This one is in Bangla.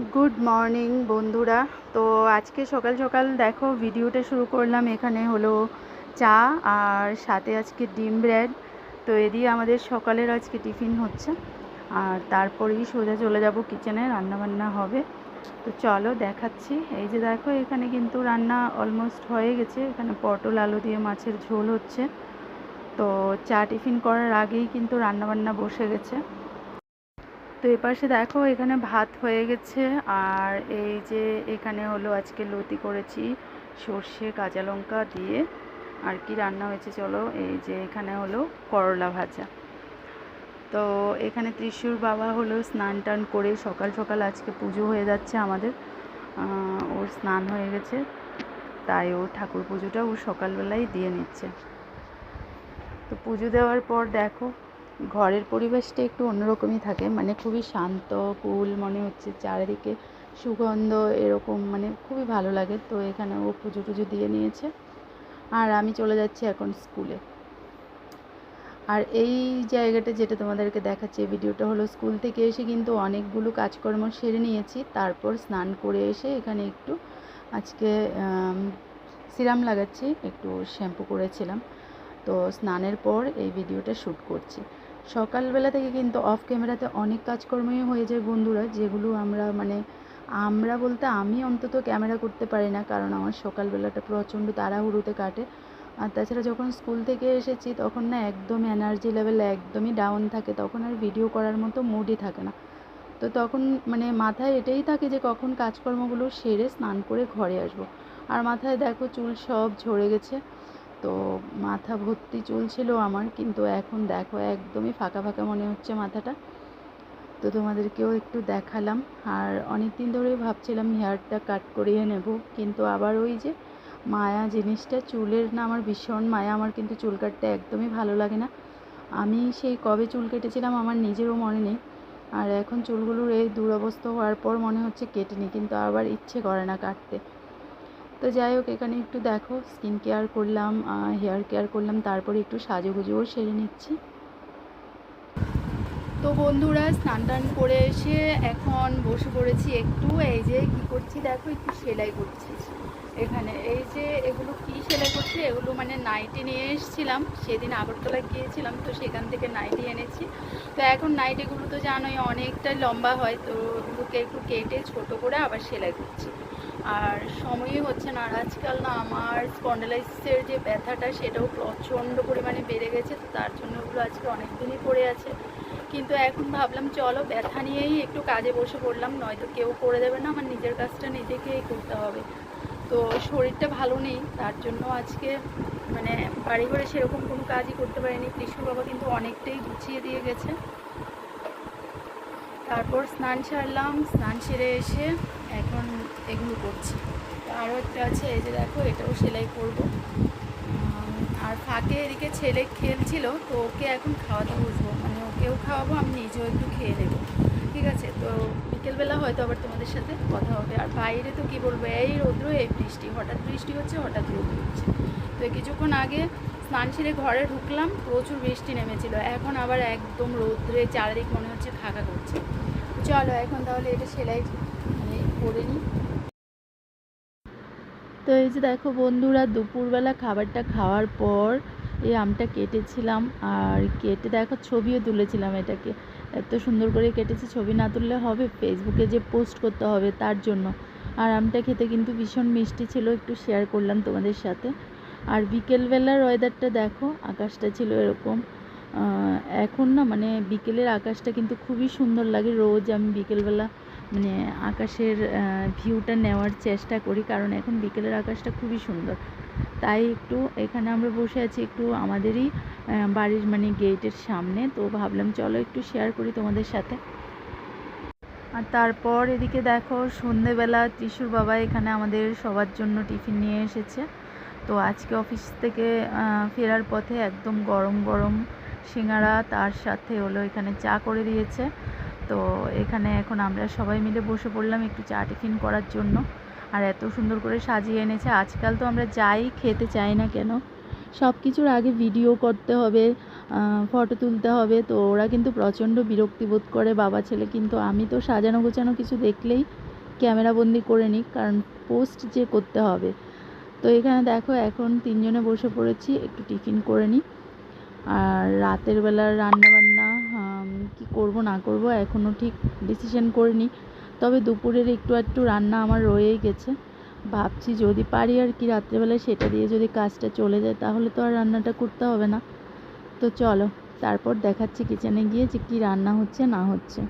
গুড মর্নিং বন্ধুরা। তো আজকে সকাল সকাল দেখো, ভিডিওটা শুরু করলাম এখানে হলো চা আর সাথে আজকে ডিম ব্রেড তো এ দিয়ে আমাদের সকালের আজকে টিফিন হচ্ছে। আর তারপরেই সোজা চলে যাব কিচেনে রান্নাবান্না হবে। তো চলো দেখাচ্ছি। এই যে দেখো, এখানে কিন্তু রান্না অলমোস্ট হয়ে গেছে। এখানে পটল, আলু দিয়ে মাছের ঝোল হচ্ছে। তো চা টিফিন করার আগেই কিন্তু রান্নাবান্না বসে গেছে। তো এপাশে দেখো এখানে ভাত হয়ে গেছে। আর এই যে এখানে হলো আজকে লতি করেছি, সর্ষে, কাঁচা লঙ্কা দিয়ে। আর কি রান্না হয়েছে চলো, এই যে এখানে হলো করলা ভাজা। তো এখানে ত্রিশুর বাবা হলো স্নান টান করে সকাল সকাল আজকে পুজো হয়ে যাচ্ছে আমাদের। ওর স্নান হয়ে গেছে, তাই ও ঠাকুর পুজোটা ও সকালবেলায় দিয়ে নিচ্ছে। তো পুজো দেওয়ার পর দেখো ঘরের পরিবেশটা একটু অন্যরকমই থাকে। মানে খুবই শান্ত, কুল, মনে হচ্ছে চারিদিকে সুগন্ধ এরকম মানে খুবই ভালো লাগে। তো এখানে ও পুজো টুজো দিয়ে নিয়েছে। আর আমি চলে যাচ্ছি এখন স্কুলে আর এই জায়গাটা যেটা তোমাদেরকে দেখাচ্ছে ভিডিওটা হলো স্কুল থেকে এসে কিন্তু অনেকগুলো কাজকর্ম সেরে নিয়েছি। তারপর স্নান করে এসে এখানে একটু আজকে সিরাম লাগাচ্ছি, একটু শ্যাম্পু করেছিলাম। তো স্নানের পর এই ভিডিওটা শ্যুট করছি। সকালবেলা থেকে কিন্তু অফ ক্যামেরাতে অনেক কাজকর্মই হয়ে যায় বন্ধুরা, যেগুলো আমরা মানে আমরা বলতে আমি অন্তত ক্যামেরা করতে পারি না, কারণ আমার সকালবেলাটা প্রচণ্ড তাড়াহুড়োতে কাটে। আর তাছাড়া যখন স্কুল থেকে এসেছি তখন না একদম এনার্জি লেভেল একদমই ডাউন থাকে, তখন আর ভিডিও করার মতো মুডই থাকে না। তো তখন মানে মাথায় এটাই থাকে যে কখন কাজকর্মগুলো সেরে স্নান করে ঘরে আসব। আর মাথায় দেখো চুল সব ঝরে গেছে। তো মাথা ভর্তি চুল ছিল আমার, কিন্তু এখন দেখো একদমই ফাঁকা ফাঁকা মনে হচ্ছে মাথাটা। তো তোমাদেরকেও একটু দেখালাম। আর অনেক দিন ধরেই ভাবছিলাম হেয়ারটা কাট করিয়ে নেব, কিন্তু আবার ওই যে মায়া জিনিসটা, চুলের না আমার ভীষণ মায়া, আমার কিন্তু চুল কাটতে একদমই ভালো লাগে না। আমি সেই কবে চুল কেটেছিলাম আমার নিজেরও মনে নেই। আর এখন চুলগুলোর এই দুরবস্থা হওয়ার পর মনে হচ্ছে কেটে নিই কিন্তু আবার ইচ্ছে করে না কাটতে। তো যাই হোক, এখানে একটু দেখো স্কিন কেয়ার করলাম হেয়ার কেয়ার করলাম, তারপরে একটু সাজুগুজুও সেরে নিচ্ছি। তো বন্ধুরা, স্নান টান করে এসে এখন বসে পড়েছি একটু। এই যে কি করছি দেখো, একটু সেলাই করছি। এখানে এই যে এগুলো কি সেলাই করছি, এগুলো মানে নাইটি নিয়ে এসেছিলাম। সেদিন আগরতলা গিয়েছিলাম, তো সেখান থেকে নাইটি এনেছি। তো এখন নাইটিগুলো তো জানোই, অনেকটাই লম্বা হয়, তো ওগুলোকে একটু কেটে ছোট করে আবার সেলাই করছি। আর সময়ই হচ্ছে না। আর আজকাল না আমার স্পন্ডালাইসিসের যে ব্যথাটা, সেটাও প্রচণ্ড পরিমাণে বেড়ে গেছে। তো তার জন্য ওগুলো আজকে অনেক দিনই পড়ে আছে। কিন্তু এখন ভাবলাম, চলো ব্যথা নিয়েই একটু কাজে বসে পড়লাম। নয়তো কেউ করে দেবে না, আমার নিজের কাজটা নিজেকেই করতে হবে। তো শরীরটা ভালো নেই, তার জন্য আজকে মানে বাড়ি ঘরে সেরকম কোনো কাজই করতে পারিনি। কৃষ্ণ বাবা কিন্তু অনেকটাই গুছিয়ে দিয়ে গেছে। তারপর স্নান সারলাম, স্নান সেরে এসে এখন এগুলো করছি। আরও একটা আছে, এই যে দেখো, এটাও সেলাই করব। আর ফাঁকে এদিকে ছেলে খেলছিল, তো ওকে এখন খাওয়াতে বসবো। মানে ওকেও খাওয়াবো, আমি নিজেও একটু খেয়ে নেব। ঠিক আছে, তো বিকেলবেলা হয়তো আবার তোমাদের সাথে কথা হবে। আর বাইরে তো কী বলব, এই রৌদ্র, এই বৃষ্টি। হঠাৎ বৃষ্টি হচ্ছে, হঠাৎ রৌদ্র হচ্ছে। তো কিছুক্ষণ আগে স্নান সেরে ঘরে ঢুকলাম, প্রচুর বৃষ্টি নেমেছিল। এখন আবার একদম রৌদ্রে চারিদিক মনে হচ্ছে ফাঁকা করছে। চলো এখন তাহলে এটা সেলাই মানে করে নিই। তো এই যে দেখো বন্ধুরা, দুপুরবেলা খাবারটা খাওয়ার পর এই আমটা কেটেছিলাম আর কেটে দেখো ছবিও তুলেছিলাম এটাকে। এত সুন্দর করে কেটেছি, ছবি না তুললে হবে ফেসবুকে যে পোস্ট করতে হবে তার জন্য। আর আমটা খেতে কিন্তু ভীষণ মিষ্টি ছিল, একটু শেয়ার করলাম তোমাদের সাথে। আর বিকেলবেলার ওয়েদারটা দেখো, আকাশটা ছিল এরকম। এখন না মানে বিকেলের আকাশটা কিন্তু খুবই সুন্দর লাগে। রোজ আমি বিকেলবেলা মানে আকাশের ভিউটা নেওয়ার চেষ্টা করি, কারণ এখন বিকেলের আকাশটা খুবই সুন্দর। তাই একটু এখানে আমরা বসে আছি একটু আমাদেরই বাড়ির মানে গেটের সামনে। তো ভাবলাম চলো একটু শেয়ার করি তোমাদের সাথে। আর তারপর এদিকে দেখো সন্ধেবেলা, ত্রিশুর বাবা এখানে আমাদের সবার জন্য টিফিন নিয়ে এসেছে। তো আজকে অফিস থেকে ফেরার পথে একদম গরম গরম সিঙ্গারা তার সাথে হলো এখানে চা করে দিয়েছে। তো এখানে এখন আমরা সবাই মিলে বসে পড়লাম একটু চা টিফিন করার জন্য। আর এত সুন্দর করে সাজিয়ে এনেছে। আজকাল তো আমরা যাই, খেতে চাই না কেন? সব কিছুর আগে ভিডিও করতে হবে ফটো তুলতে হবে। তো ওরা কিন্তু প্রচণ্ড বিরক্তি বোধ করে বাবা ছেলে। কিন্তু আমি তো সাজানো গোছানো কিছু দেখলেই ক্যামেরাবন্দি করে নিই। কারণ পোস্ট যে করতে হবে। তো এখানে দেখো এখন তিনজনে বসে পড়েছি, একটু টিফিন করে নিই আর রাতের বেলার রান্না বান্না কি করব না করব এখনও ঠিক ডিসিশন করিনি তবে দুপুরের একটু একটু রান্না আমার রয়েই গেছে। ভাবছি যদি পারি আর কি রাত্রেবেলায় সেটা দিয়ে যদি কাজটা চলে যায় তাহলে তো আর রান্নাটা করতে হবে না। তো চলো, তারপর দেখাচ্ছি কিচেনে গিয়ে যে কী রান্না হচ্ছে না হচ্ছে।